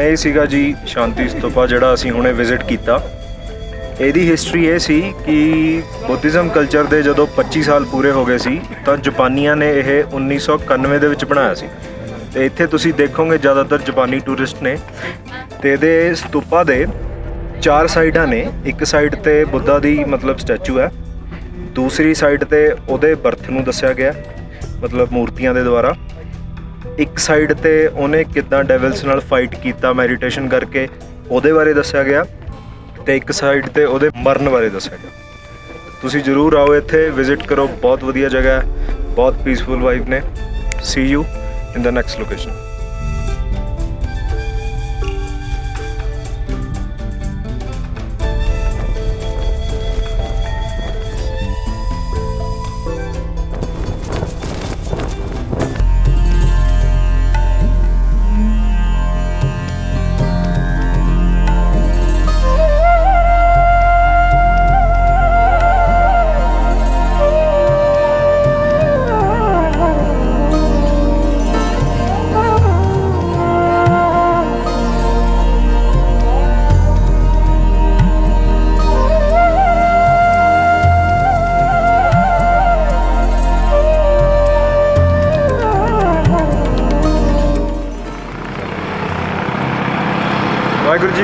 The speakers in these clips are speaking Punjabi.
ਇਹ ਸੀਗਾ ਜੀ ਸ਼ਾਂਤੀ ਸਤੂਪਾ ਜਿਹੜਾ ਅਸੀਂ ਹੁਣੇ ਵਿਜ਼ਿਟ ਕੀਤਾ। ਇਹਦੀ ਹਿਸਟਰੀ ਇਹ ਸੀ ਕਿ ਬੁੱਧੀਜ਼ਮ ਕਲਚਰ ਦੇ ਜਦੋਂ 25 ਸਾਲ ਪੂਰੇ ਹੋ ਗਏ ਸੀ, ਤਾਂ ਜਾਪਾਨੀਆਂ ਨੇ ਇਹ 1991 ਦੇ ਵਿੱਚ ਬਣਾਇਆ ਸੀ। ਤੇ ਇੱਥੇ ਤੁਸੀਂ ਦੇਖੋਗੇ ਜ਼ਿਆਦਾਤਰ ਜਾਪਾਨੀ ਟੂਰਿਸਟ ਨੇ। ਤੇ ਇਹਦੇ ਸਤੂਪਾ ਦੇ ਚਾਰ ਸਾਈਡਾਂ ਨੇ, ਇੱਕ ਸਾਈਡ ਤੇ ਬੁੱਧਾ ਦੀ ਮਤਲਬ ਸਟੈਚੂ ਹੈ, ਦੂਸਰੀ ਸਾਈਡ ਤੇ ਉਹਦੇ ਬਰਥ ਨੂੰ ਦੱਸਿਆ ਗਿਆ, ਮਤਲਬ ਮੂਰਤੀਆਂ ਦੇ ਦੁਆਰਾ। ਇੱਕ ਸਾਈਡ ਤੇ ਉਹਨੇ ਕਿਦਾਂ ਡੈਵਲਸ ਨਾਲ ਫਾਈਟ ਕੀਤਾ ਮੈਡੀਟੇਸ਼ਨ ਕਰਕੇ, ਉਹਦੇ ਬਾਰੇ ਦੱਸਿਆ ਗਿਆ ਤੇ ਇੱਕ ਸਾਈਡ ਤੇ ਉਹਦੇ ਮਰਨ ਬਾਰੇ ਦੱਸਿਆ ਗਿਆ। ਤੁਸੀਂ ਜਰੂਰ ਆਓ ਇੱਥੇ ਵਿਜ਼ਿਟ ਕਰੋ, ਬਹੁਤ ਵਧੀਆ ਜਗ੍ਹਾ ਹੈ, ਬਹੁਤ ਪੀਸਫੁਲ ਵਾਈਬ ਨੇ। See you in the next location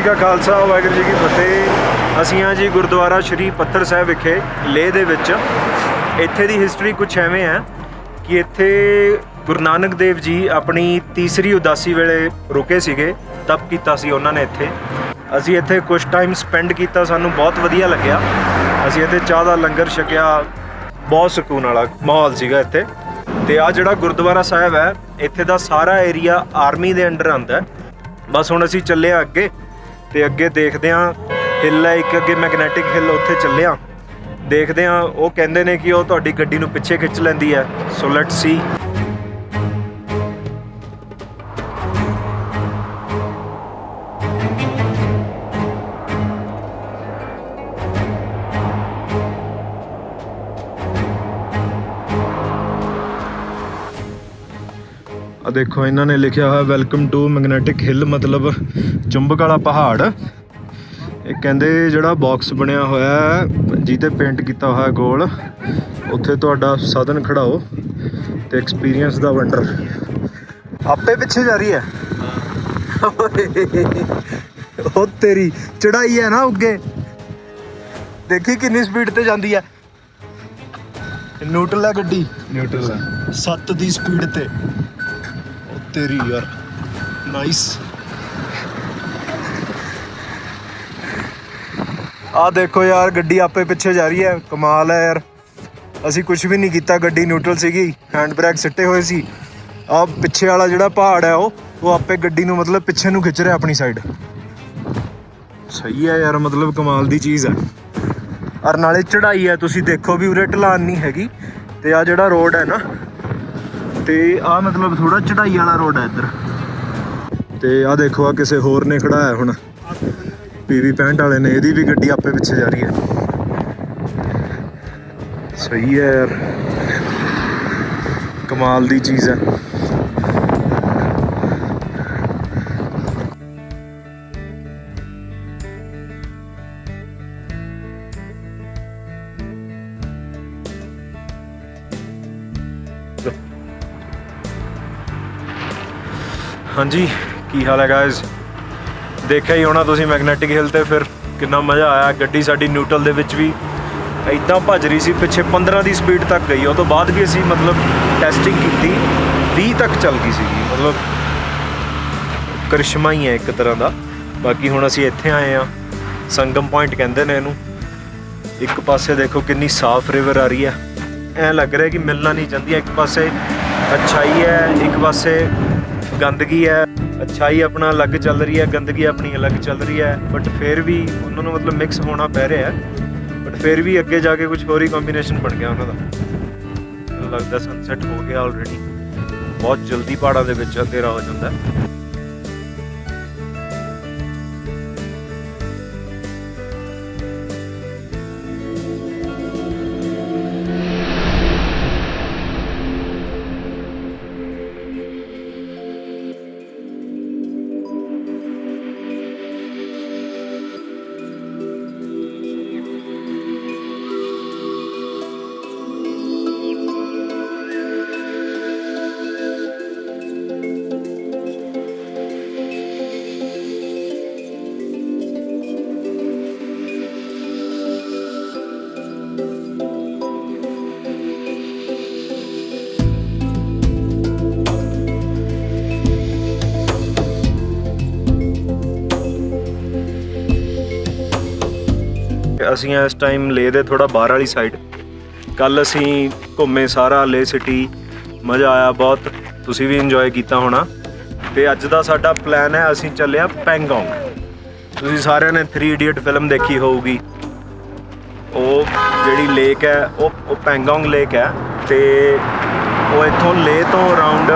ਕਾ ਖਾਲਸਾ, ਵਾਹਿਗੁਰੂ ਜੀ ਕੀ ਫਤਿਹ। ਅਸੀਂ ਆ ਜੀ ਗੁਰਦੁਆਰਾ ਸ਼੍ਰੀ ਪੱਥਰ ਸਾਹਿਬ ਵਿਖੇ, ਲੇਹ ਦੇ ਵਿੱਚ। ਇੱਥੇ ਦੀ ਹਿਸਟਰੀ ਕੁਝ ਐਵੇਂ ਹੈ ਕਿ ਇੱਥੇ ਗੁਰੂ ਨਾਨਕ ਦੇਵ ਜੀ ਆਪਣੀ ਤੀਸਰੀ ਉਦਾਸੀ ਵੇਲੇ ਰੁਕੇ ਸੀਗੇ, ਤਪ ਕੀਤਾ ਸੀ ਉਹਨਾਂ ਨੇ ਇੱਥੇ। ਅਸੀਂ ਇੱਥੇ ਕੁਝ ਟਾਈਮ ਸਪੈਂਡ ਕੀਤਾ, ਸਾਨੂੰ ਬਹੁਤ ਵਧੀਆ ਲੱਗਿਆ। ਅਸੀਂ ਇੱਥੇ ਚਾਹ ਦਾ ਲੰਗਰ ਛਕਿਆ, ਬਹੁਤ ਸਕੂਨ ਵਾਲਾ ਮਾਹੌਲ ਸੀਗਾ ਇੱਥੇ। ਤੇ ਆ ਜਿਹੜਾ ਗੁਰਦੁਆਰਾ ਸਾਹਿਬ ਹੈ, ਇੱਥੇ ਦਾ ਸਾਰਾ ਏਰੀਆ ਆਰਮੀ ਦੇ ਅੰਡਰ ਆਉਂਦਾ ਬਸ ਹੁਣ ਅਸੀਂ ਚੱਲੇ ਆ ਅੱਗੇ। ਤੇ ਅੱਗੇ ਦੇਖਦੇ ਆ ਹਿੱਲ ਹੈ ਇੱਕ ਅੱਗੇ ਮੈਗਨੈਟਿਕ ਹਿੱਲ ਉੱਥੇ ਚੱਲਿਆ। ਆ ਦੇਖਦੇ ਆ ਉਹ ਕਹਿੰਦੇ ਨੇ ਕਿ ਉਹ ਤੁਹਾਡੀ ਗੱਡੀ ਨੂੰ ਪਿੱਛੇ ਖਿੱਚ ਲੈਂਦੀ ਹੈ। ਸੋ ਲੈਟਸ ਸੀ ਦੇਖੋ ਇਹਨਾਂ ਨੇ ਲਿਖਿਆ ਹੋਇਆ ਵੈਲਕਮ ਟੂ ਮੈਗਨੈਟਿਕ ਹਿੱਲ ਮਤਲਬ ਚੁੰਬਕ ਵਾਲਾ ਪਹਾੜ। ਇਹ ਕਹਿੰਦੇ ਜਿਹੜਾ ਬਾਕਸ ਬਣਿਆ ਹੋਇਆ ਹੈ ਜਿਹਤੇ ਪੇਂਟ ਕੀਤਾ ਹੋਇਆ ਗੋਲ ਉੱਥੇ ਤੁਹਾਡਾ ਸਾਧਨ ਖੜਾਓ ਤੇ ਐਕਸਪੀਰੀਅੰਸ ਦਾ ਵੰਡਰ ਆਪੇ ਪਿੱਛੇ ਜਾ ਰਹੀ ਹੈ। ਉਹ ਤੇਰੀ ਚੜਾਈ ਹੈ ਨਾ ਉੱਗੇ ਦੇਖੀ ਕਿੰਨੀ ਸਪੀਡ ਤੇ ਜਾਂਦੀ ਹੈ। ਨਿਊਟਰਲ ਹੈ ਗੱਡੀ। ਨਿਊਟਰਲ। 7 ਦੀ ਸਪੀਡ ਤੇ। ਤੇਰੀ ਯਾਰ। ਨਾਈਸ ਆ ਦੇਖੋ ਯਾਰ, ਗੱਡੀ ਆਪੇ ਪਿੱਛੇ ਜਾ ਰਹੀ ਹੈ। ਕਮਾਲ ਹੈ ਯਾਰ। ਅਸੀਂ ਕੁਝ ਵੀ ਨਹੀਂ ਕੀਤਾ, ਗੱਡੀ ਨਿਊਟਰਲ ਸੀਗੀ। ਹੈਂਡ ਬ੍ਰੇਕ ਸਿੱਟੇ ਹੋਏ ਸੀ। ਆ ਪਿੱਛੇ ਵਾਲਾ ਜਿਹੜਾ ਪਹਾੜ ਹੈ ਉਹ ਉਹ ਆਪੇ ਗੱਡੀ ਨੂੰ ਮਤਲਬ ਪਿੱਛੇ ਨੂੰ ਖਿੱਚ ਰਿਹਾ ਆਪਣੀ ਸਾਈਡ ਸਹੀ ਹੈ ਯਾਰ, ਮਤਲਬ ਕਮਾਲ ਦੀ ਚੀਜ਼ ਹੈ। ਔਰ ਨਾਲੇ ਚੜਾਈ ਹੈ, ਤੁਸੀਂ ਦੇਖੋ ਵੀ ਉਰੇ ਢਲਾਨ ਨਹੀਂ ਹੈਗੀ। ਤੇ ਆ ਜਿਹੜਾ ਰੋਡ ਹੈ ਨਾ ਤੇ ਆ ਮਤਲਬ ਥੋੜਾ ਚੜਾਈ ਵਾਲਾ ਰੋਡ ਹੈ ਇੱਧਰ। ਤੇ ਆ ਦੇਖੋ ਆ ਕਿਸੇ ਹੋਰ ਨੇ ਖੜਾਇਆ ਹੁਣ। ਪੀਵੀ 65 ਵਾਲੇ ਨੇ, ਇਹਦੀ ਵੀ ਗੱਡੀ ਆਪੇ ਪਿੱਛੇ ਜਾ ਰਹੀ ਹੈ। ਸਹੀ ਹੈ ਯਾਰ। ਕਮਾਲ ਦੀ ਚੀਜ਼ ਹੈ। ਹਾਂਜੀ, ਕੀ ਹਾਲ ਹੈ ਗਾਇਜ਼ ਦੇਖਿਆ ਹੀ ਹੋਣਾ ਤੁਸੀਂ ਮੈਗਨੈਟਿਕ ਹਿਲ ਤੇ ਫਿਰ ਕਿੰਨਾ ਮਜ਼ਾ ਆਇਆ। ਗੱਡੀ ਸਾਡੀ ਨਿਊਟਰਲ ਦੇ ਵਿੱਚ ਵੀ ਇਦਾਂ ਭੱਜ ਰਹੀ ਸੀ, ਪਿੱਛੇ 15 ਦੀ ਸਪੀਡ ਤੱਕ ਗਈ। ਉਹ ਤੋਂ ਬਾਅਦ ਵੀ ਅਸੀਂ ਮਤਲਬ ਟੈਸਟਿੰਗ ਕੀਤੀ 20 ਤੱਕ ਚੱਲ ਗਈ ਸੀਗੀ। ਮਤਲਬ ਕਰਿਸ਼ਮਾ ਹੀ ਹੈ ਇੱਕ ਤਰ੍ਹਾਂ ਦਾ। ਬਾਕੀ ਹੁਣ ਅਸੀਂ ਇੱਥੇ ਆਏ ਆ ਸੰਗਮ ਪੁਆਇੰਟ ਕਹਿੰਦੇ ਨੇ ਇਹਨੂੰ। ਇੱਕ ਪਾਸੇ ਦੇਖੋ ਕਿੰਨੀ ਸਾਫ਼ ਰਿਵਰ ਆ ਰਹੀ ਹੈ। ਐ ਲੱਗ ਰਿਹਾ ਕਿ ਮਿਲਣਾ ਨਹੀਂ ਚਾਹੁੰਦੀ। ਇੱਕ ਪਾਸੇ ਅੱਛਾਈ ਹੈ, ਇੱਕ ਪਾਸੇ ਗੰਦਗੀ ਹੈ, ਅੱਛਾਈ ਆਪਣਾ ਅਲੱਗ ਚੱਲ ਰਹੀ ਹੈ, ਗੰਦਗੀ ਆਪਣੀ ਅਲੱਗ ਚੱਲ ਰਹੀ ਹੈ ਬਟ ਫਿਰ ਵੀ ਉਹਨਾਂ ਨੂੰ ਮਤਲਬ ਮਿਕਸ ਹੋਣਾ ਪੈ ਰਿਹਾ ਹੈ ਬਟ ਫਿਰ ਵੀ ਅੱਗੇ ਜਾ ਕੇ ਕੁਝ ਹੋਰ ਹੀ ਕੰਬੀਨੇਸ਼ਨ ਬਣ ਗਿਆ ਉਹਨਾਂ ਦਾ। ਮੈਨੂੰ ਲੱਗਦਾ ਸਨਸੈਟ ਹੋ ਗਿਆ ਆਲਰੇਡੀ ਬਹੁਤ ਜਲਦੀ ਪਹਾੜਾਂ ਦੇ ਵਿੱਚ ਅੰਧੇਰਾ ਹੋ ਜਾਂਦਾ ਅਸੀਂ ਇਸ ਟਾਈਮ ਲੇ ਦੇ ਥੋੜਾ ਬਾਹਰ ਵਾਲੀ ਸਾਈਡ ਕੱਲ ਅਸੀਂ ਘੁੰਮੇ ਸਾਰਾ ਲੇ ਸਿਟੀ ਮਜ਼ਾ ਆਇਆ ਬਹੁਤ। ਤੁਸੀਂ ਵੀ ਇੰਜੋਏ ਕੀਤਾ ਹੋਣਾ। ਤੇ ਅੱਜ ਦਾ ਸਾਡਾ ਪਲਾਨ ਹੈ, ਅਸੀਂ ਚੱਲਿਆ ਪੈਂਗੋਂਗ। ਤੁਸੀਂ ਸਾਰਿਆਂ ਨੇ 3 ਇਡੀਅਟ ਫਿਲਮ ਦੇਖੀ ਹੋਊਗੀ। ਉਹ ਜਿਹੜੀ ਲੇਕ ਹੈ, ਉਹ ਉਹ ਪੈਂਗੋਂਗ ਲੇਕ ਹੈ। ਤੇ ਉਹ ਇੱਥੋਂ ਲੇ ਤੋਂ ਅਰਾਊਂਡ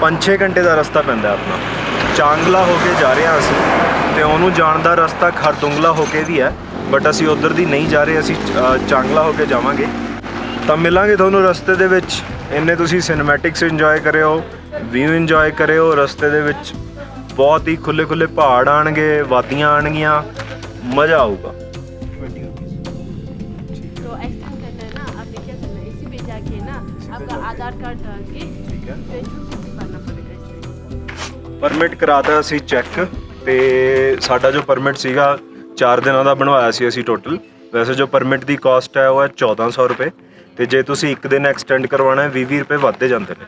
5-6 ਘੰਟੇ ਦਾ ਰਸਤਾ ਪੈਂਦਾ ਆਪਣਾ। ਚਾਂਗਲਾ ਹੋ ਕੇ ਜਾ ਰਹੇ ਹਾਂ ਅਸੀਂ। ਤੇ ਉਹਨੂੰ ਜਾਣ ਦਾ ਰਸਤਾ ਖਰਦੁੰਗਲਾ ਹੋ ਕੇ ਵੀ ਹੈ। ਬਟ ਅਸੀਂ ਉਧਰ ਦੀ ਨਹੀਂ ਜਾ ਰਹੇ ਅਸੀਂ ਅ, ਚਾਂਗਲਾ ਹੋ ਕੇ ਜਾਵਾਂਗੇ ਤਾਂ ਮਿਲਾਂਗੇ ਤੁਹਾਨੂੰ ਰਸਤੇ ਦੇ ਵਿੱਚ ਇੰਨੇ ਤੁਸੀਂ ਸਿਨੇਮੈਟਿਕਸ ਇੰਜੋਏ ਕਰਿਓ ਵਿਊ ਇੰਜੋਏ ਕਰਿਓ ਰਸਤੇ ਦੇ ਵਿੱਚ ਬਹੁਤ ਹੀ ਖੁੱਲੇ ਖੁੱਲੇ ਪਹਾੜ ਆਣਗੇ ਵਾਦੀਆਂ ਆਣਗੀਆਂ ਮਜ਼ਾ ਆਊਗਾ तो ऐसा करना है ना आपने क्या करना है इसी पे जाके ना आपका आधार कार्ड डाल के ਠੀਕ ਹੈ फिर छुट्टी से भरना पड़ेगा इसमें ਪਰਮਿਟ ਕਰਾਤਾ ਅਸੀਂ ਚੈੱਕ ਤੇ ਸਾਡਾ ਜੋ ਪਰਮਿਟ ਸੀਗਾ 4 ਦਿਨਾਂ ਦਾ ਬਣਵਾਇਆ ਸੀ ਅਸੀਂ ਟੋਟਲ ਵੈਸੇ ਜੋ ਪਰਮਿਟ ਦੀ ਕਾਸਟ ਹੈ ਉਹ ਹੈ 1400 ਰੁਪਏ। ਤੇ ਜੇ ਤੁਸੀਂ ਇੱਕ ਦਿਨ ਐਕਸਟੈਂਡ ਕਰਵਾਉਣਾ ਹੈ 20 ਰੁਪਏ ਵੱਧਦੇ ਜਾਂਦੇ ਨੇ।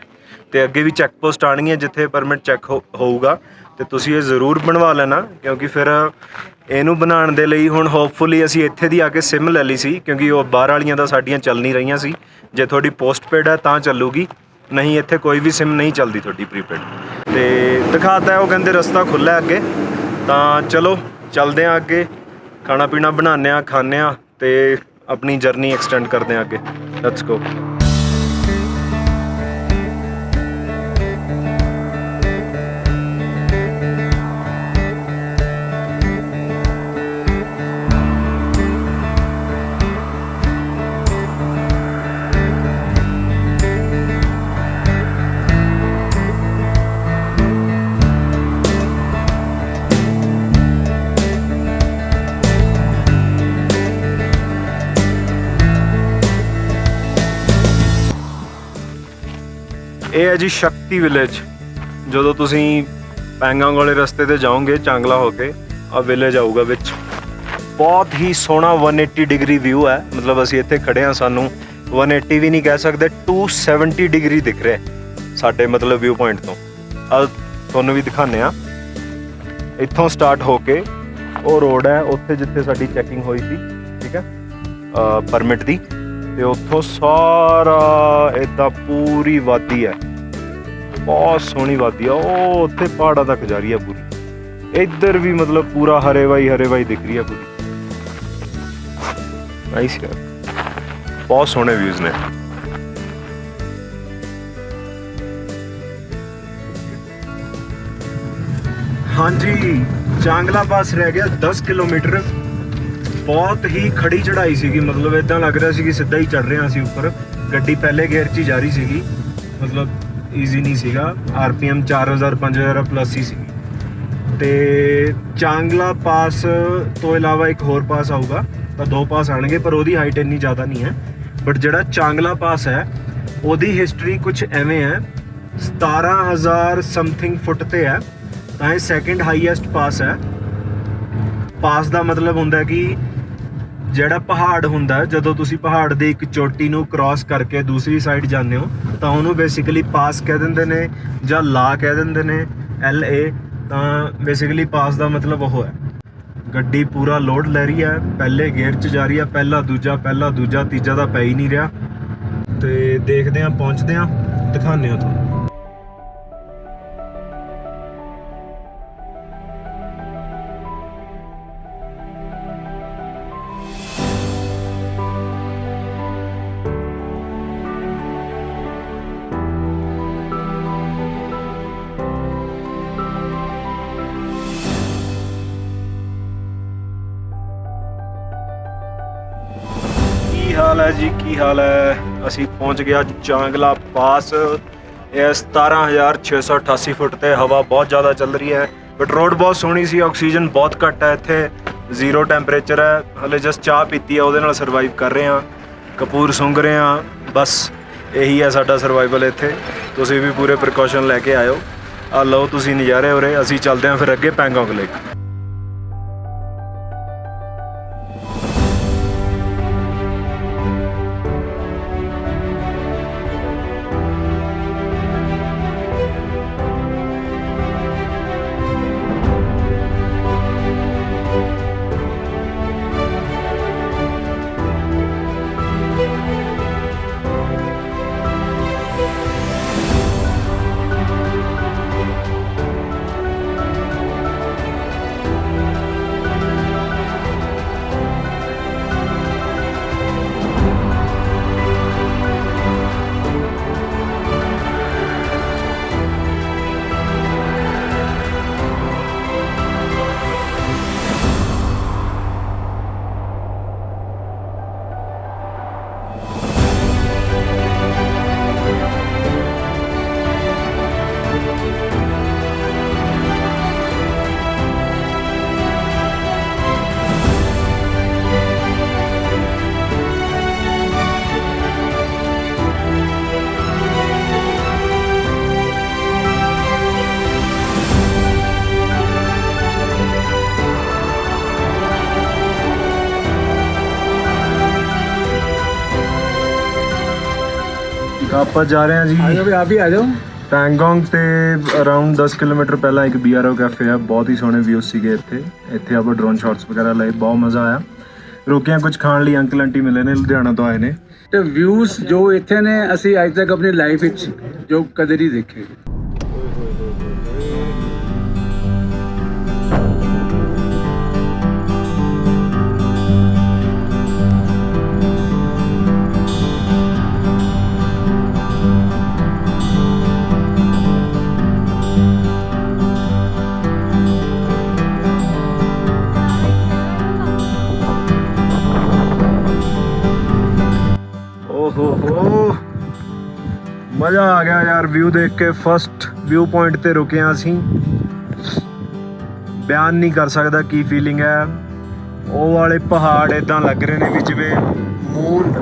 ਤੇ ਅੱਗੇ ਵੀ ਚੈੱਕ ਪੋਸਟ ਆਣਗੀਆਂ ਜਿੱਥੇ ਪਰਮਿਟ ਚੈੱਕ ਹੋਊਗਾ। ਤੇ ਤੁਸੀਂ ਇਹ ਜ਼ਰੂਰ ਬਣਵਾ ਲੈਣਾ, ਕਿਉਂਕਿ ਫਿਰ ਇਹਨੂੰ ਬਣਾਉਣ ਦੇ ਲਈ ਹੁਣ ਹੋਪਫੁਲੀ ਅਸੀਂ ਇੱਥੇ ਦੀ ਆ ਕੇ ਸਿਮ ਲੈ ਲਈ ਸੀ, ਕਿਉਂਕਿ ਉਹ ਬਾਹਰ ਵਾਲੀਆਂ ਤਾਂ ਸਾਡੀਆਂ ਚੱਲ ਨਹੀਂ ਰਹੀਆਂ ਸੀ। ਜੇ ਤੁਹਾਡੀ ਪੋਸਟਪੇਡ ਹੈ ਤਾਂ ਚੱਲੂਗੀ, ਨਹੀਂ ਇੱਥੇ ਕੋਈ ਵੀ ਸਿਮ ਨਹੀਂ ਚੱਲਦੀ ਤੁਹਾਡੀ ਪ੍ਰੀਪੇਡ ਤੇ ਦਿਖਾਤਾ ਉਹ ਕਹਿੰਦੇ ਰਸਤਾ ਖੁੱਲ੍ਹਾ ਅੱਗੇ। ਤਾਂ ਚਲੋ, ਚੱਲਦੇ ਹਾਂ ਅੱਗੇ। ਖਾਣਾ ਪੀਣਾ ਬਣਾਉਂਦੇ ਹਾਂ, ਖਾਂਦੇ ਹਾਂ ਤੇ ਆਪਣੀ ਜਰਨੀ ਐਕਸਟੈਂਡ ਕਰਦੇ ਹਾਂ ਅੱਗੇ। ਲੈਟਸ ਗੋ ਇਹ ਹੈ ਜੀ ਸ਼ਕਤੀ ਵਿਲੇਜ ਜਦੋਂ ਤੁਸੀਂ ਪੈਂਗਾਂਗ ਵਾਲੇ ਰਸਤੇ ਤੇ ਜਾਓਗੇ, ਚਾਂਗਲਾ ਹੋ ਕੇ ਆ ਵਿਲੇਜ ਆਊਗਾ ਵਿੱਚ। ਬਹੁਤ ਹੀ ਸੋਹਣਾ 180 ਡਿਗਰੀ ਵਿਊ ਹੈ। ਮਤਲਬ ਅਸੀਂ ਇੱਥੇ ਖੜੇ ਹਾਂ ਸਾਨੂੰ 180 ਵੀ ਨਹੀਂ ਕਹਿ ਸਕਦੇ 270 ਡਿਗਰੀ ਦਿਖ ਰਿਹਾ ਸਾਡੇ ਮਤਲਬ ਵਿਊ ਪੁਆਇੰਟ ਤੋਂ। ਆ ਤੁਹਾਨੂੰ ਵੀ ਦਿਖਾਉਂਦੇ ਆ ਇੱਥੋਂ ਸਟਾਰਟ ਹੋ ਕੇ ਉਹ ਰੋਡ ਹੈ, ਉੱਥੇ ਜਿੱਥੇ ਸਾਡੀ ਚੈਕਿੰਗ ਹੋਈ ਸੀ, ਠੀਕ ਹੈ? ਪਰਮਿਟ ਦੀ। ਤੇ ਉੱਥੋਂ ਸਾਰਾ ਇਦਾਂ ਪੂਰੀ ਵਾਦੀ ਹੈ। ਬਹੁਤ ਸੋਹਣੀ ਵਾਦੀ ਆ, ਉਹ ਉੱਥੇ ਪਹਾੜਾਂ ਤੱਕ ਜਾ ਰਹੀ ਹੈ ਪੂਰੀ। ਇੱਧਰ ਵੀ ਮਤਲਬ ਪੂਰਾ ਹਰੇ ਵਾਈ ਹਰੇ ਵਾਈ ਦਿਖ ਰਹੀ ਹੈ ਪੂਰੀ। ਨਾਈਸ ਯਾਰ। ਬਹੁਤ ਸੋਹਣੇ ਵਿਊਜ਼ ਨੇ। ਹਾਂਜੀ, ਚਾਂਗਲਾ ਪਾਸ ਰਹਿ ਗਿਆ 10 ਕਿਲੋਮੀਟਰ। ਬਹੁਤ ਹੀ ਖੜੀ ਚੜਾਈ ਸੀਗੀ। ਮਤਲਬ ਇਦਾਂ ਲੱਗ ਰਿਹਾ ਸੀ ਕਿ ਸਿੱਧਾ ਹੀ ਚੜ ਰਹੇ ਹਾਂ ਅਸੀਂ ਉੱਪਰ। ਗੱਡੀ ਪਹਿਲੇ ਗੇਅਰ 'ਚ ਹੀ ਜਾ ਰਹੀ ਸੀਗੀ। ਮਤਲਬ ਈਜ਼ੀ ਨਹੀਂ ਸੀਗਾ। ਆਰਪੀਐਮ 4000 5000 ਪਲੱਸ ਹੀ ਸੀਗੀ। ਤੇ ਚਾਂਗਲਾ ਪਾਸ ਤੋਂ ਇਲਾਵਾ ਇੱਕ ਹੋਰ ਪਾਸ ਆਊਗਾ। ਤਾਂ ਦੋ ਪਾਸ ਆਣਗੇ ਪਰ ਉਹਦੀ ਹਾਈਟ ਇੰਨੀ ਜ਼ਿਆਦਾ ਨਹੀਂ ਹੈ। ਬਟ ਜਿਹੜਾ ਚਾਂਗਲਾ ਪਾਸ ਹੈ, ਉਹਦੀ ਹਿਸਟਰੀ ਕੁਝ ਐਵੇਂ ਹੈ। 17000 ਸਮਥਿੰਗ ਫੁੱਟ ਤੇ ਹੈ। ਤਾਂ ਇਹ ਸੈਕੰਡ ਹਾਈਐਸਟ ਪਾਸ ਹੈ। ਪਾਸ ਦਾ ਮਤਲਬ ਹੁੰਦਾ ਕਿ ਜਿਹੜਾ ਪਹਾੜ ਹੁੰਦਾ, ਜਦੋਂ ਤੁਸੀਂ ਪਹਾੜ ਦੀ ਇੱਕ ਚੋਟੀ ਨੂੰ ਕ੍ਰਾਸ ਕਰਕੇ ਦੂਸਰੀ ਸਾਈਡ ਜਾਂਦੇ ਹੋ, ਤਾਂ ਉਹਨੂੰ ਬੇਸਿਕਲੀ ਪਾਸ ਕਹਿ ਦਿੰਦੇ ਨੇ ਜਾਂ ਲਾ ਕਹਿ ਦਿੰਦੇ ਨੇ ਐਲ ਏ ਤਾਂ ਬੇਸਿਕਲੀ ਪਾਸ ਦਾ ਮਤਲਬ ਉਹ ਹੈ। ਗੱਡੀ ਪੂਰਾ ਲੋਡ ਲੈ ਰਹੀ ਹੈ, ਪਹਿਲੇ ਗੇਅਰ 'ਚ ਜਾ ਰਹੀ ਹੈ, ਪਹਿਲਾ, ਦੂਜਾ ਪਹਿਲਾ, ਦੂਜਾ, ਤੀਜਾ ਦਾ ਪੈ ਹੀ ਨਹੀਂ ਰਿਹਾ। ਤੇ ਦੇਖਦੇ ਹਾਂ, ਪਹੁੰਚਦੇ ਹਾਂ, ਦਿਖਾਉਂਦੇ ਹਾਂ ਤੁਹਾਨੂੰ। ਕੀ ਜੀ, ਕੀ ਹਾਲ ਹੈ? ਅਸੀਂ ਪਹੁੰਚ ਗਿਆ ਚਾਂਗਲਾ ਪਾਸ। ਇਹ 17688 ਫੁੱਟ ਤੇ ਹਵਾ ਬਹੁਤ ਜ਼ਿਆਦਾ ਚੱਲ ਰਹੀ ਹੈ। ਬਟ ਰੋਡ ਬਹੁਤ ਸੋਹਣੀ ਸੀ, ਆਕਸੀਜਨ ਬਹੁਤ ਘੱਟ ਹੈ ਇੱਥੇ। ਜ਼ੀਰੋ ਟੈਂਪਰੇਚਰ ਹੈ। ਹਲੇ ਜਸਟ ਚਾਹ ਪੀਤੀ ਹੈ, ਉਹਦੇ ਨਾਲ ਸਰਵਾਈਵ ਕਰ ਰਹੇ ਹਾਂ। ਕਪੂਰ ਸੁੰਘ ਰਹੇ ਹਾਂ। ਬਸ ਇਹੀ ਹੈ ਸਾਡਾ ਸਰਵਾਈਵਲ ਇੱਥੇ। ਤੁਸੀਂ ਵੀ ਪੂਰੇ ਪ੍ਰੀਕਾਸ਼ਨ ਲੈ ਕੇ ਆਇਓ। ਆ ਲਓ ਤੁਸੀਂ ਨਜ਼ਾਰੇ ਉਰੇ। ਅਸੀਂ ਚੱਲਦੇ ਹਾਂ ਫਿਰ ਅੱਗੇ ਪੈਂਗੋਂਗ ਲੇਕ। ਆਪਾਂ ਜਾ ਰਹੇ ਹਾਂ ਜੀ। ਆ ਜਾਓ ਵੀ ਆਪ ਹੀ ਆ ਜਾਓ। ਪੈਂਗੋਂਗ ਤੇ ਅਰਾਊਂਡ 10 ਕਿਲੋਮੀਟਰ ਪਹਿਲਾਂ ਇੱਕ ਬੀਆਰਓ ਕੈਫੇ ਆ ਬਹੁਤ ਹੀ ਸੋਹਣੇ ਵਿਊ ਸੀਗੇ ਇੱਥੇ। ਇੱਥੇ ਆਪਾਂ ਡਰੋਨ ਸ਼ਾਟਸ ਵਗੈਰਾ ਲਏ ਬਹੁਤ ਮਜ਼ਾ ਆਇਆ। ਰੁਕੇ ਹਾਂ ਕੁਝ ਖਾਣ ਲਈ ਅੰਕਲ ਆਂਟੀ ਮਿਲੇ ਨੇ ਲੁਧਿਆਣਾ ਤੋਂ ਆਏ ਨੇ। ਤੇ ਵਿਊਜ਼ ਜੋ ਇੱਥੇ ਨੇ ਅਸੀਂ ਅੱਜ ਤੱਕ ਆਪਣੀ ਲਾਈਫ ਵਿੱਚ ਜੋ ਕਦੇ ਨਹੀਂ ਦੇਖੇ। ਮਜ਼ਾ ਆ ਗਿਆ ਯਾਰ ਵਿਊ ਦੇਖ ਕੇ ਫਸਟ ਵਿਊ ਪੁਆਇੰਟ ਤੇ ਰੁਕੇ ਹਾਂ ਅਸੀਂ। ਬਿਆਨ ਨਹੀਂ ਕਰ ਸਕਦਾ ਕੀ ਫੀਲਿੰਗ ਹੈ। ਉਹ ਵਾਲੇ ਪਹਾੜ ਇਦਾਂ ਲੱਗ ਰਹੇ ਨੇ ਵੀ ਜਿਵੇਂ ਮੂਨ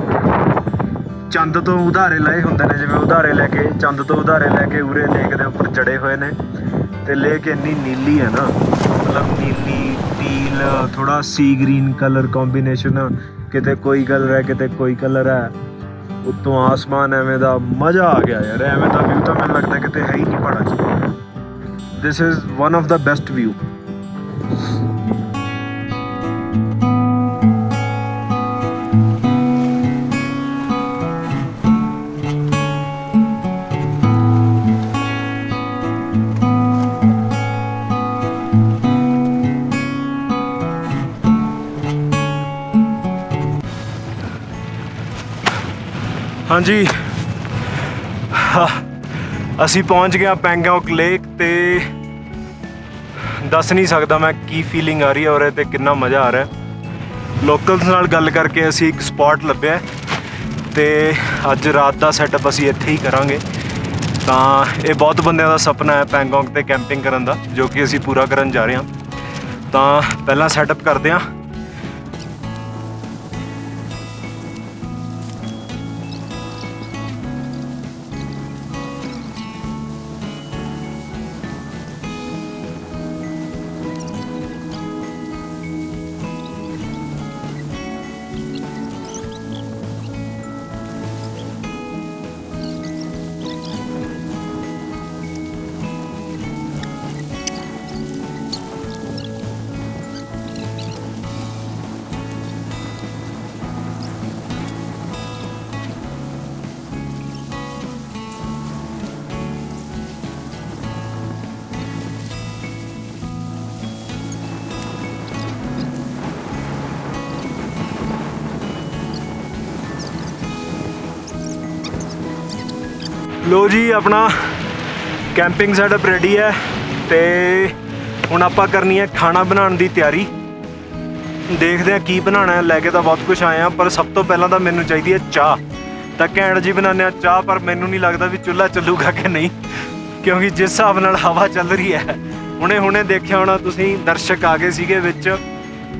ਚੰਦ ਤੋਂ ਉਧਾਰੇ ਲਏ ਹੁੰਦੇ ਨੇ, ਜਿਵੇਂ ਉਧਾਰੇ ਲੈ ਕੇ, ਚੰਦ ਤੋਂ ਉਧਾਰੇ ਲੈ ਕੇ ਉਰੇ ਲੇਕ ਦੇ ਉੱਪਰ ਜੜੇ ਹੋਏ ਨੇ। ਤੇ ਲੇਕ ਇੰਨੀ ਨੀਲੀ ਹੈ ਨਾ, ਮਤਲਬ ਨੀਲੀ ਟੀਲ ਥੋੜਾ ਸੀ ਗ੍ਰੀਨ ਕਲਰ ਕੰਬੀਨੇਸ਼ਨ ਕਿਤੇ ਕੋਈ ਕਲਰ ਹੈ, ਕਿਤੇ ਕੋਈ ਕਲਰ ਹੈ। ਉੱਤੋਂ ਆਸਮਾਨ ਐਵੇਂ ਦਾ ਮਜ਼ਾ ਆ ਗਿਆ ਯਾਰ, ਐਵੇਂ ਦਾ ਵਿਊ ਤਾਂ ਮੈਨੂੰ ਲੱਗਦਾ ਕਿਤੇ ਹੈ ਹੀ ਨਹੀਂ ਪਹਾੜਾਂ 'ਚ। This is one of the best view ਹਾਂਜੀ। ਹਾਂ, ਅਸੀਂ ਪਹੁੰਚ ਗਏ ਹਾਂ ਪੈਂਗੋਂਗ ਲੇਕ ਤੇ ਦੱਸ ਨਹੀਂ ਸਕਦਾ ਮੈਂ ਕੀ ਫੀਲਿੰਗ ਆ ਰਹੀ ਹੈ ਔਰ ਤੇ ਕਿੰਨਾ ਮਜ਼ਾ ਆ ਰਿਹਾ ਲੋਕਲਸ ਨਾਲ ਗੱਲ ਕਰਕੇ ਅਸੀਂ ਇੱਕ ਸਪੌਟ ਲੱਭਿਆ ਹੈ ਤੇ ਅੱਜ ਰਾਤ ਦਾ ਸੈਟਅਪ ਅਸੀਂ ਇੱਥੇ ਹੀ ਕਰਾਂਗੇ। ਤਾਂ ਇਹ ਬਹੁਤ ਬੰਦਿਆਂ ਦਾ ਸੁਪਨਾ ਹੈ ਪੈਂਗੋਂਗ ਤੇ ਕੈਂਪਿੰਗ ਕਰਨ ਦਾ ਜੋ ਕਿ ਅਸੀਂ ਪੂਰਾ ਕਰਨ ਜਾ ਰਹੇ ਹਾਂ। ਤਾਂ ਪਹਿਲਾਂ ਸੈਟਅਪ ਕਰਦੇ ਹਾਂ। ਲੋ ਜੀ, ਆਪਣਾ ਕੈਂਪਿੰਗ ਸੈਟਅਪ ਰੈਡੀ ਹੈ ਤੇ ਹੁਣ ਆਪਾਂ ਕਰਨੀ ਹੈ ਖਾਣਾ ਬਣਾਉਣ ਦੀ ਤਿਆਰੀ। ਦੇਖਦੇ ਆ ਕੀ ਬਣਾਉਣਾ ਹੈ, ਲੈ ਕੇ ਤਾਂ ਬਹੁਤ ਕੁਝ ਆਏ ਆ ਪਰ ਸਭ ਤੋਂ ਪਹਿਲਾਂ ਤਾਂ ਮੈਨੂੰ ਚਾਹੀਦੀ ਹੈ ਚਾਹ। ਤਾਂ ਘੈਂਟ ਜੀ ਬਣਾਉਂਦੇ ਆ ਚਾਹ, ਪਰ ਮੈਨੂੰ ਨਹੀਂ ਲੱਗਦਾ ਵੀ ਚੁੱਲ੍ਹਾ ਚੱਲੂਗਾ ਕਿ ਨਹੀਂ, ਕਿਉਂਕਿ ਜਿਸ ਹਿਸਾਬ ਨਾਲ ਹਵਾ ਚੱਲ ਰਹੀ ਹੈ, ਹੁਣੇ ਹੁਣੇ ਦੇਖਿਆ ਹੋਣਾ ਤੁਸੀਂ, ਦਰਸ਼ਕ ਆ ਗਏ ਸੀਗੇ ਵਿੱਚ,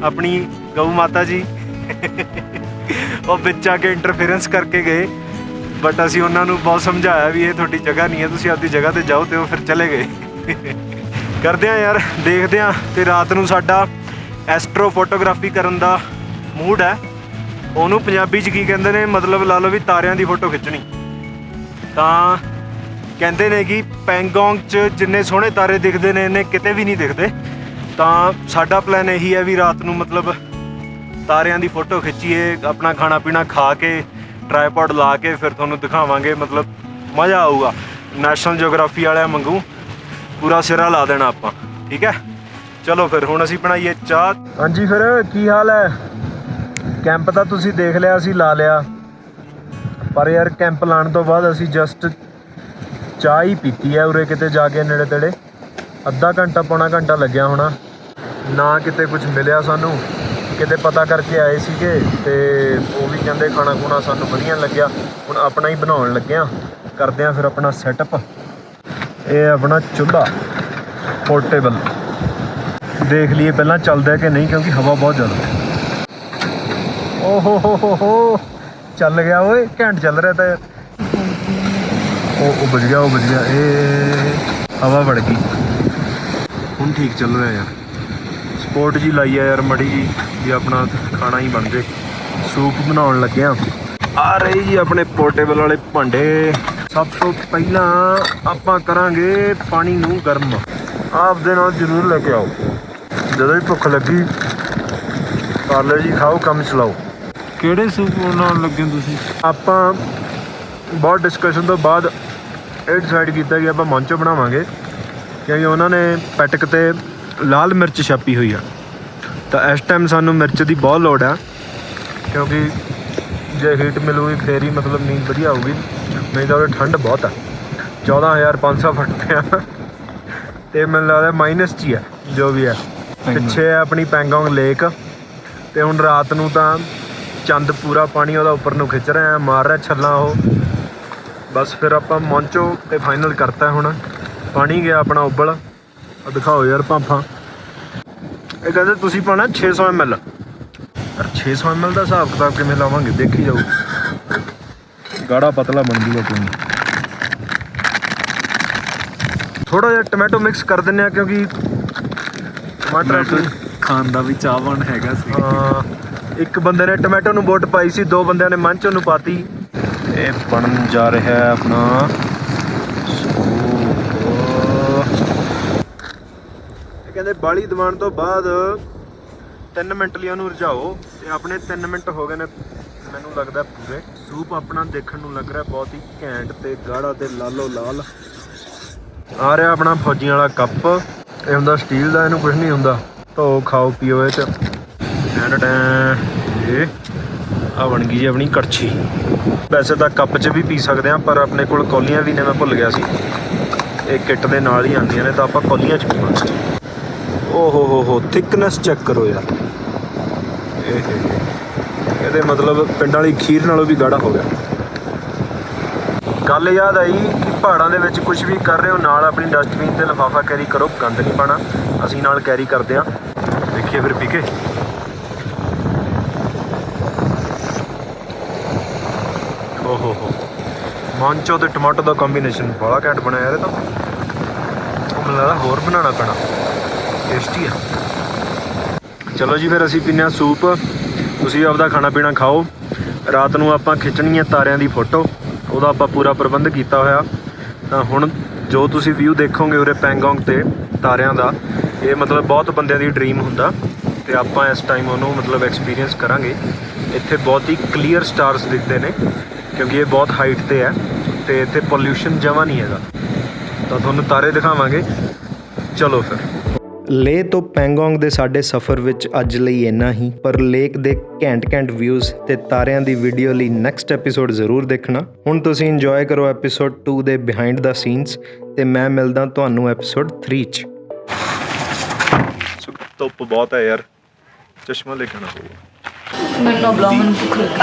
ਆਪਣੀ ਗਊ ਮਾਤਾ ਜੀ। ਉਹ ਵਿੱਚ ਆ ਕੇ ਇੰਟਰਫੇਰੈਂਸ ਕਰਕੇ ਗਏ। ਬਟ ਅਸੀਂ ਉਹਨਾਂ ਨੂੰ ਬਹੁਤ ਸਮਝਾਇਆ ਵੀ ਇਹ ਤੁਹਾਡੀ ਜਗ੍ਹਾ ਨਹੀਂ ਹੈ, ਤੁਸੀਂ ਆਪਦੀ ਜਗ੍ਹਾ ਤੇ ਜਾਓ ਤੇ ਉਹ ਫਿਰ ਚਲੇ ਗਏ। ਕਰਦੇ ਆ ਯਾਰ, ਦੇਖਦੇ ਆ ਤੇ ਰਾਤ ਨੂੰ ਸਾਡਾ ਐਸਟ੍ਰੋ ਫੋਟੋਗ੍ਰਾਫੀ ਕਰਨ ਦਾ ਮੂਡ ਹੈ। ਉਹਨੂੰ ਪੰਜਾਬੀ 'ਚ ਕੀ ਕਹਿੰਦੇ ਨੇ? ਮਤਲਬ ਲਾ ਲਓ ਵੀ ਤਾਰਿਆਂ ਦੀ ਫੋਟੋ ਖਿੱਚਣੀ। ਤਾਂ ਕਹਿੰਦੇ ਨੇ ਕਿ ਪੈਂਗੋਂਗ 'ਚ ਜਿੰਨੇ ਸੋਹਣੇ ਤਾਰੇ ਦਿਖਦੇ ਨੇ ਇਹਨੇ ਕਿਤੇ ਵੀ ਨਹੀਂ ਦਿਖਦੇ। ਤਾਂ ਸਾਡਾ ਪਲਾਨ ਇਹੀ ਹੈ ਵੀ ਰਾਤ ਨੂੰ ਮਤਲਬ ਤਾਰਿਆਂ ਦੀ ਫੋਟੋ ਖਿੱਚੀਏ, ਆਪਣਾ ਖਾਣਾ ਪੀਣਾ ਖਾ ਕੇ ਟ੍ਰਾਈਪੋਡ ਲਾ ਕੇ ਫਿਰ ਤੁਹਾਨੂੰ ਦਿਖਾਵਾਂਗੇ, ਮਤਲਬ ਮਜ਼ਾ ਆਊਗਾ। ਨੈਸ਼ਨਲ ਜੀਓਗ੍ਰਾਫੀ ਵਾਲਿਆਂ ਵਾਂਗੂ ਪੂਰਾ ਸਿਰਾ ਲਾ ਦੇਣਾ ਆਪਾਂ, ਠੀਕ ਹੈ? ਚਲੋ ਫਿਰ, ਹੁਣ ਅਸੀਂ ਬਣਾਈਏ ਚਾਹ। ਹਾਂਜੀ ਫਿਰ, ਕੀ ਹਾਲ ਹੈ? ਕੈਂਪ ਤਾਂ ਤੁਸੀਂ ਦੇਖ ਲਿਆ, ਅਸੀਂ ਲਾ ਲਿਆ। ਪਰ ਯਾਰ, ਕੈਂਪ ਲਾਉਣ ਤੋਂ ਬਾਅਦ ਅਸੀਂ ਜਸਟ ਚਾਹ ਹੀ ਪੀਤੀ ਹੈ ਉਰੇ ਕਿਤੇ ਜਾ ਕੇ ਨੇੜੇ ਤੇੜੇ। ਅੱਧਾ ਘੰਟਾ, ਪੌਣਾ ਘੰਟਾ ਲੱਗਿਆ ਹੋਣਾ। ਨਾ ਕਿਤੇ ਕੁਝ ਮਿਲਿਆ ਸਾਨੂੰ। ਕਿਤੇ ਪਤਾ ਕਰਕੇ ਆਏ ਸੀਗੇ ਤੇ ਉਹ ਵੀ ਕਹਿੰਦੇ ਖਾਣਾ ਖੁਣਾ ਸਾਨੂੰ ਵਧੀਆ ਨੀ ਲੱਗਿਆ। ਹੁਣ ਆਪਣਾ ਹੀ ਬਣਾਉਣ ਲੱਗਿਆ ਕਰਦੇ ਆ ਫਿਰ ਆਪਣਾ ਸੈਟਅਪ ਇਹ ਆਪਣਾ ਚੁੱਲ੍ਹਾ। ਪੋਰਟੇਬਲ ਦੇਖ ਲਈਏ ਪਹਿਲਾਂ ਚੱਲਦਾ ਕਿ ਨਹੀਂ ਕਿਉਂਕਿ ਹਵਾ ਬਹੁਤ ਜ਼ਿਆਦਾ ਹੈ। ਓਹੋ ਹੋ ਹੋ ਹੋ ਚੱਲ ਗਿਆ ਓਏ, ਘੈਂਟ ਚੱਲ ਰਿਹਾ ਤਾਂ। ਉਹ ਉਹ ਵੱਜ ਗਿਆ, ਉਹ ਵੱਜ ਗਿਆ। ਇਹ ਹਵਾ ਵੜ ਗਈ। ਹੁਣ ਠੀਕ ਚੱਲ ਰਿਹਾ ਯਾਰ। ਸਪੋਰਟ ਜੀ ਲਾਈ ਆ ਯਾਰ ਮੜੀ ਜੀ, ਵੀ ਆਪਣਾ ਖਾਣਾ ਹੀ ਬਣ ਜੇ। ਸੂਪ ਬਣਾਉਣ ਲੱਗਿਆ ਆ। ਰਹੀ ਜੀ ਆਪਣੇ ਪੋਰਟੇਬਲ ਵਾਲੇ ਭਾਂਡੇ। ਸਭ ਤੋਂ ਪਹਿਲਾਂ ਆਪਾਂ ਕਰਾਂਗੇ ਪਾਣੀ ਨੂੰ ਗਰਮ। ਆਪਦੇ ਨਾਲ ਜ਼ਰੂਰ ਲੈ ਕੇ ਆਓ। ਜਦੋਂ ਵੀ ਭੁੱਖ ਲੱਗੀ ਕਰ ਲਓ ਜੀ ਖਾਓ, ਕੰਮ ਚਲਾਓ। ਕਿਹੜੇ ਸੂਪ ਬਣਾਉਣ ਲੱਗੇ ਹੋ ਤੁਸੀਂ? ਆਪਾਂ ਬਹੁਤ ਡਿਸਕਸ਼ਨ ਤੋਂ ਬਾਅਦ ਇਹ ਡਿਸਾਈਡ ਕੀਤਾ ਕਿ ਆਪਾਂ ਮੰਚੋ ਬਣਾਵਾਂਗੇ। ਕਿਉਂਕਿ ਉਹਨਾਂ ਨੇ ਪੈਟਕ ਤੇ ਲਾਲ ਮਿਰਚ ਛਾਪੀ ਹੋਈ ਆ। ਤਾਂ ਇਸ ਟਾਈਮ ਸਾਨੂੰ ਮਿਰਚ ਦੀ ਬਹੁਤ ਲੋੜ ਆ ਕਿਉਂਕਿ ਜੇ ਹੀਟ ਮਿਲੂਗੀ ਫੇਰ ਹੀ ਮਤਲਬ ਨੀਂਦ ਵਧੀਆ ਆਊਗੀ ਨਹੀਂ ਤਾਂ ਉਹਦੇ ਠੰਡ ਬਹੁਤ ਆ। 14500 ਫੁੱਟ ਤੇ ਆ। ਤੇ ਮੈਨੂੰ ਲੱਗਦਾ ਮਾਈਨਸ 'ਚ ਹੀ ਆ ਜੋ ਵੀ ਹੈ ਪਿੱਛੇ ਆ ਆਪਣੀ ਪੈਂਗੋਂਗ ਲੇਕ ਤੇ ਹੁਣ ਰਾਤ ਨੂੰ ਤਾਂ ਚੰਦ ਪੂਰਾ ਪਾਣੀ ਉਹਦਾ ਉੱਪਰ ਨੂੰ ਖਿੱਚ ਰਿਹਾ ਮਾਰ ਰਿਹਾ ਛੱਲਾਂ ਉਹ। ਬਸ ਫਿਰ ਆਪਾਂ ਮੌਂਚੋ ਤੇ ਫਾਈਨਲ ਕਰਤਾ ਹੁਣ। ਪਾਣੀ ਗਿਆ ਆਪਣਾ ਉਬਲ। ਆ ਦਿਖਾਓ ਯਾਰ ਭਾਂਫਾਂ ਇਹ ਕਹਿੰਦੇ ਤੁਸੀਂ ਪਾਣਾ 600 ml ਪਰ 600 ml ਦਾ ਹਿਸਾਬ ਕਿਤਾਬ ਕਿਵੇਂ ਲਾਵਾਂਗੇ? ਦੇਖੀ ਜਾਊ ਗਾੜਾ ਪਤਲਾ ਬਣ ਜੂਗਾ ਕੋਈ ਥੋੜਾ ਜਿਹਾ ਟੋਮੈਟੋ ਮਿਕਸ ਕਰ ਦਿੰਨੇ ਆ ਕਿਉਂਕਿ ਟਮਾਟਰ ਖਾਣ ਦਾ ਵੀ ਚਾਹਵਾਨ ਹੈਗਾ ਸੀ। ਹਾਂ ਇੱਕ ਬੰਦੇ ਨੇ ਟੋਮੈਟੋ ਨੂੰ ਵੋਟ ਪਾਈ ਸੀ ਦੋ ਬੰਦਿਆਂ ਨੇ ਮੰਚੋ ਨੂੰ ਪਾਤੀ। ਇਹ ਬਣਨ ਜਾ ਰਿਹਾ ਹੈ ਆਪਣਾ ਸੂਪ ਇਹ ਕਹਿੰਦੇ ਬਾਲੀ ਦਵਾਨ ਤੋਂ ਬਾਅਦ 3 ਮਿੰਟ ਲਈ ਉਹਨੂੰ ਰਝਾਓ ਤੇ ਆਪਣੇ 3 ਮਿੰਟ ਹੋ ਗਏ ਨੇ ਮੈਨੂੰ ਲੱਗਦਾ ਪੂਰੇ। ਸੂਪ ਆਪਣਾ ਦੇਖਣ ਨੂੰ ਲੱਗ ਰਿਹਾ, ਬਹੁਤ ਹੀ ਘੈਂਟ ਤੇ ਗਾੜਾ ਤੇ ਲਾਲੋ ਲਾਲ। ਆ ਰਿਹਾ ਆਪਣਾ ਫੌਜੀਆਂ ਵਾਲਾ ਕੱਪ। ਇਹ ਹੁੰਦਾ ਸਟੀਲ ਦਾ, ਇਹਨੂੰ ਕੁਝ ਨਹੀਂ ਹੁੰਦਾ। ਧੋ, ਖਾਓ, ਪੀਓ ਇਹ ਚ। ਟੈਂ ਇਹ ਆ ਬਣ ਗਈ ਜੀ ਆਪਣੀ ਕੜਛੀ। ਵੈਸੇ ਤਾਂ ਕੱਪ 'ਚ ਵੀ ਪੀ ਸਕਦੇ ਆ ਪਰ ਆਪਣੇ ਕੋਲ ਕੌਲੀਆਂ ਵੀ ਨੇ, ਮੈਂ ਭੁੱਲ ਗਿਆ ਸੀ। ਇਹ ਕਿੱਟ ਦੇ ਨਾਲ ਹੀ ਆਉਂਦੀਆਂ ਨੇ, ਤਾਂ ਆਪਾਂ ਕੌਲੀਆਂ 'ਚ ਪੀਵਾਂਗੇ। ਓ ਹੋ ਹੋ ਹੋ ਥਿਕਨੈਸ ਚੈੱਕ ਕਰੋ ਯਾਰ। ਇਹਦੇ ਮਤਲਬ ਪਿੰਡਾਂ ਵਾਲੀ ਖੀਰ ਨਾਲੋਂ ਵੀ ਗਾੜਾ ਹੋ ਗਿਆ। ਗੱਲ ਯਾਦ ਆਈ ਕਿ ਪਹਾੜਾਂ ਦੇ ਵਿੱਚ ਕੁਝ ਵੀ ਕਰ ਰਹੇ ਹੋ, ਨਾਲ ਆਪਣੀ ਡਸਟਬਿਨ ਤੇ ਲਿਫਾਫਾ ਕੈਰੀ ਕਰੋ, ਗੰਦ ਨਹੀਂ ਪਾਣਾ। ਅਸੀਂ ਨਾਲ ਕੈਰੀ ਕਰਦੇ ਆ ਦੇਖੀਏ ਫਿਰ ਪੀ ਕੇ। ਓ ਹੋ। ਹੋ ਮਾਂਚੋ ਤੇ ਟਮਾਟੋ ਦਾ ਕੰਬੀਨੇਸ਼ਨ ਬੜਾ ਘੈਂਟ ਬਣਾਇਆ ਯਾਰ ਇਹ ਤਾਂ। ਮੈਨੂੰ ਲੱਗਦਾ ਹੋਰ ਬਣਾਉਣਾ ਪੈਣਾ। ਟੇਸਟੀ ਆ। ਚਲੋ ਜੀ, ਫਿਰ ਅਸੀਂ ਪੀਨੇ ਆ ਸੂਪ। ਤੁਸੀਂ ਆਪਦਾ ਖਾਣਾ ਪੀਣਾ ਖਾਓ। ਰਾਤ ਨੂੰ ਆਪਾਂ ਖਿੱਚਣੀ ਹੈ ਤਾਰਿਆਂ ਦੀ ਫੋਟੋ। ਉਹਦਾ ਆਪਾਂ ਪੂਰਾ ਪ੍ਰਬੰਧ ਕੀਤਾ ਹੋਇਆ। ਤਾਂ ਹੁਣ ਜੋ ਤੁਸੀਂ ਵਿਊ ਦੇਖੋਗੇ ਉਰੇ ਪੈਂਗੋਂਗ ਤੇ ਤਾਰਿਆਂ ਦਾ, ਇਹ ਮਤਲਬ ਬਹੁਤ ਬੰਦਿਆਂ ਦੀ ਡ੍ਰੀਮ ਹੁੰਦਾ। ਤੇ ਆਪਾਂ ਇਸ ਟਾਈਮ ਉਹਨੂੰ ਮਤਲਬ ਐਕਸਪੀਰੀਅੰਸ ਕਰਾਂਗੇ। ਇੱਥੇ ਬਹੁਤ ਹੀ ਕਲੀਅਰ ਸਟਾਰਸ ਦਿਖਦੇ ਨੇ, ਕਿਉਂਕਿ ਇਹ ਬਹੁਤ ਹਾਈਟ ਤੇ ਹੈ। ਤੇ ਇੱਥੇ ਪੋਲਿਊਸ਼ਨ ਜਮਾ ਨਹੀਂ ਹੈਗਾ। ਤਾਂ ਤੁਹਾਨੂੰ ਤਾਰੇ ਦਿਖਾਵਾਂਗੇ। ਚਲੋ ਫਿਰ। ਲੇ ਤੋਂ ਪੈਂਗੋਂਗ ਦੇ ਸਾਡੇ ਸਫ਼ਰ ਵਿੱਚ ਅੱਜ ਲਈ ਇੰਨਾ ਹੀ ਪਰ ਲੇਕ ਦੇ ਘੈਂਟ-ਘੈਂਟ ਵਿਊਜ਼ ਤੇ ਤਾਰਿਆਂ ਦੀ ਵੀਡੀਓ ਲਈ ਨੈਕਸਟ ਐਪੀਸੋਡ ਜ਼ਰੂਰ ਦੇਖਣਾ। ਹੁਣ ਤੁਸੀਂ ਇੰਜੋਏ ਕਰੋ ਐਪੀਸੋਡ 2 ਦੇ ਬਿਹਾਈਂਡ ਦਾ ਸੀਨਸ ਤੇ ਮੈਂ ਮਿਲਦਾ ਤੁਹਾਨੂੰ ਐਪੀਸੋਡ 3 ਚ। ਧੁੱਪ ਬਹੁਤ ਹੈ ਯਾਰ। ਚਸ਼ਮਾ ਲੈ ਕੇ ਆਣਾ ਪਊਗਾ। ਮੈਨੂੰ ਬਲਾਮਨ ਭੁੱਖ ਲੱਗੀ।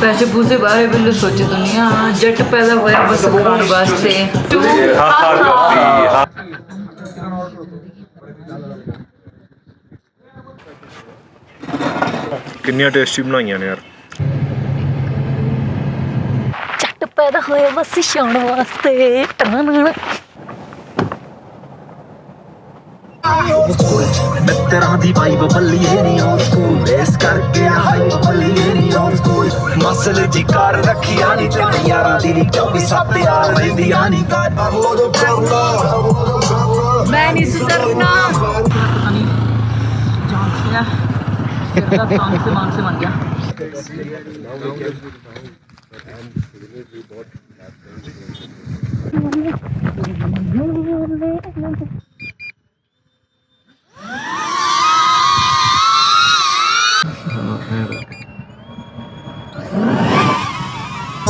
ਪੈਸੇ ਪੂਸੇ ਬਾਰੇ ਬਿੱਲ ਸੋਚੇ ਦੁਨੀਆ ਜੱਟ ਪੈਦਾ ਹੋਇਆ ਬਸ ਖਾਣ ਵਾਸਤੇ। ਕਿੰਨੀਆਂ ਟੇਸਟੀ ਬਣਾਈਆਂ ਨੇ ਯਾਰ। ਜੱਟ ਪੈਦਾ ਹੋਇਆ ਬਸ ਛਾਉਣ ਵਾਸਤੇ ਟਾਣਾ ਮਿੱਤਰਾਂ ਦੀ ਵਾਈਬ ਬੱਲੀਏ ਨਹੀਂ ਔਨ ਸਕੂਲ ਇਸ ਕਰਕੇ ਹਾਈਪ ਬੱਲੀਏ ਨਹੀਂ ਔਨ ਸਕੂਲ ਮਸਲੇ ਦੀ ਕਾਰ ਰੱਖਿਆ ਨਹੀਂ ਤੇ ਯਾਰਾਂ ਦੀ ਨਹੀਂ 24 ਸੱਤ ਯਾਰ ਰਹਿੰਦੀਆਂ ਨਹੀਂ ਕਰ ਲੋ ਕਰ ਲੋ ਮੈਂ ਨਹੀਂ ਸੁਧਰਨਾ ਜਾਨ ਸੇ ਮਾਨ ਸੇ ਬਣ ਗਿਆ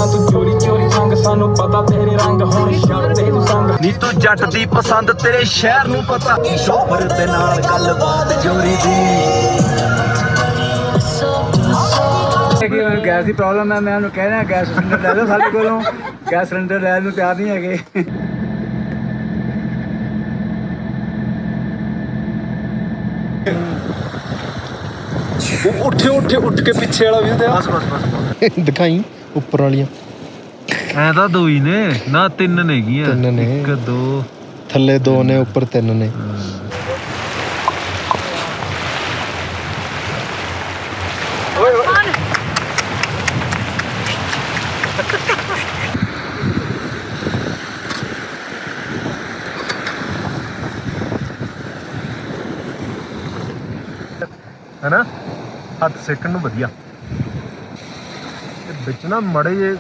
ਤੂੰ ਚੋਰੀ ਚੋਰੀ ਸੰਗ ਸਾਨੂੰ ਪਤਾ ਤੇਰੇ ਰੰਗ ਹੁਣ ਛੱਡ ਤੂੰ ਸੰਗ ਨੀ ਤੂੰ ਜੱਟ ਦੀ ਪਸੰਦ ਤੇਰੇ ਸ਼ਹਿਰ ਨੂੰ ਪਤਾ। ਸ਼ੋਹਰ ਦੇ ਨਾਲ ਗੱਲਬਾਤ ਜੋਰੀ ਦੀ। ਕਿ ਮੈਨੂੰ ਗੈਸ ਦੀ ਪ੍ਰੋਬਲਮ ਹੈ ਮੈਂ ਉਹਨੂੰ ਕਹਿ ਰਿਹਾ ਗੈਸ ਸਿਲੰਡਰ ਲੈ ਲਓ ਸਾਡੇ ਕੋਲੋਂ। ਗੈਸ ਸਿਲੰਡਰ ਲੈਣ ਨੂੰ ਤਿਆਰ ਨਹੀਂ ਹੈਗੇ। ਉੱਠੇ ਉੱਠੇ ਉੱਠ ਕੇ ਪਿੱਛੇ ਵਾਲਾ ਵੀ ਤੇ ਬਸ ਬਸ ਬਸ ਦਿਖਾਈ ਉੱਪਰ ਵਾਲੀਆਂ। ਐ ਤਾਂ ਦੋ ਹੀ ਨੇ। ਨਾ ਤਿੰਨ ਨੇਗੀਆਂ। ਤਿੰਨ ਨੇ। ਇੱਕ ਦੋ। ਥੱਲੇ ਦੋ ਨੇ ਉੱਪਰ ਤਿੰਨ ਨੇ। ਹੱਥ ਸੇਕਣ ਨੂੰ ਵਧੀਆ ਤੇ ਵਿੱਚ ਨਾ ਮੜੇ ਜੇ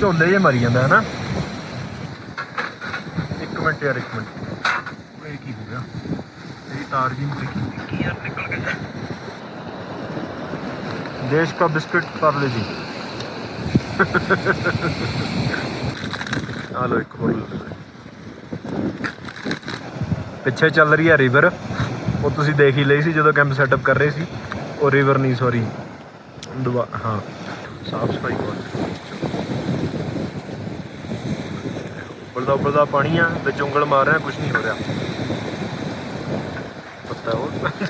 ਝੋਲੇ ਜੇ ਮਰੀ ਜਾਂਦਾ ਹੈਨਾ ਇੱਕ ਮਿੰਟ ਯਾਰ ਇੱਕ ਮਿੰਟ ਇਹ ਕੀ ਹੋ ਗਿਆ ਮੇਰੀ ਤਾਰ ਜੀ ਮੁੜੀ ਕੀ ਯਾਰ ਨਿਕਲ ਗਿਆ देश का बिस्किट पार्ले जी ਆ ਲੋ ਇੱਕ ਹੋਰ ਲੈ ਲਓ। ਪਿੱਛੇ ਚੱਲ ਰਹੀ ਹੈ ਰਿਵਰ ਉਹ ਤੁਸੀਂ ਦੇਖ ਹੀ ਲਈ ਸੀ ਜਦੋਂ ਕੈਂਪ ਸੈਟਅਪ ਕਰ ਰਹੇ ਸੀ ਉਹ ਰਿਵਰ ਨਹੀਂ ਸੌਰੀ ਹਾਂ। ਸਾਫ਼ ਸਫ਼ਾਈ ਬਹੁਤ ਉੱਪਰ ਉੱਪਰ ਪਾਣੀ ਆ ਵਿੱਚ ਉਂਗਲ ਮਾਰ ਰਿਹਾ ਕੁਝ ਨਹੀਂ ਹੋ ਰਿਹਾ। ਪਤਾ ਉਹ।